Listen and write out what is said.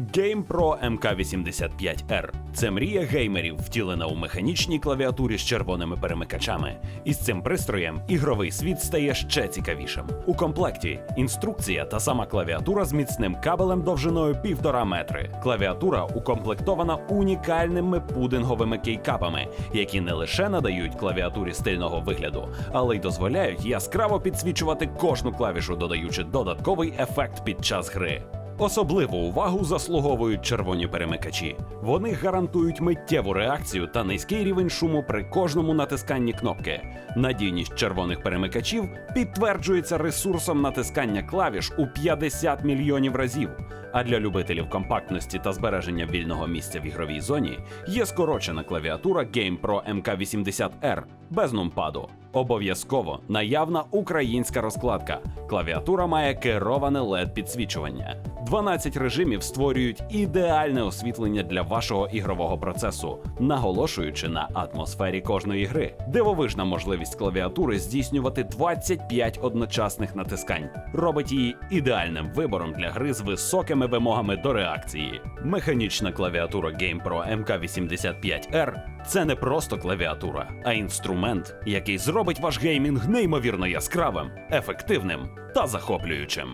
GamePro MK85R це мрія геймерів, втілена у механічній клавіатурі з червоними перемикачами. І з цим пристроєм ігровий світ стає ще цікавішим. У комплекті інструкція та сама клавіатура з міцним кабелем довжиною півтора метри. Клавіатура укомплектована унікальними пудинговими кейкапами, які не лише надають клавіатурі стильного вигляду, але й дозволяють яскраво підсвічувати кожну клавішу, додаючи додатковий ефект під час гри. Особливу увагу заслуговують червоні перемикачі. Вони гарантують миттєву реакцію та низький рівень шуму при кожному натисканні кнопки. Надійність червоних перемикачів підтверджується ресурсом натискання клавіш у 50 мільйонів разів. А для любителів компактності та збереження вільного місця в ігровій зоні є скорочена клавіатура GamePro MK80R без нумпаду. Обов'язково наявна українська розкладка. Клавіатура має кероване led підсвічування. 12 режимів створюють ідеальне освітлення для вашого ігрового процесу, наголошуючи на атмосфері кожної гри. Дивовижна можливість клавіатури здійснювати 25 одночасних натискань, робить її ідеальним вибором для гри з високими вимогами до реакції. Механічна клавіатура GamePro MK85R це не просто клавіатура, а інструмент, який зробить ваш геймінг неймовірно яскравим, ефективним та захоплюючим.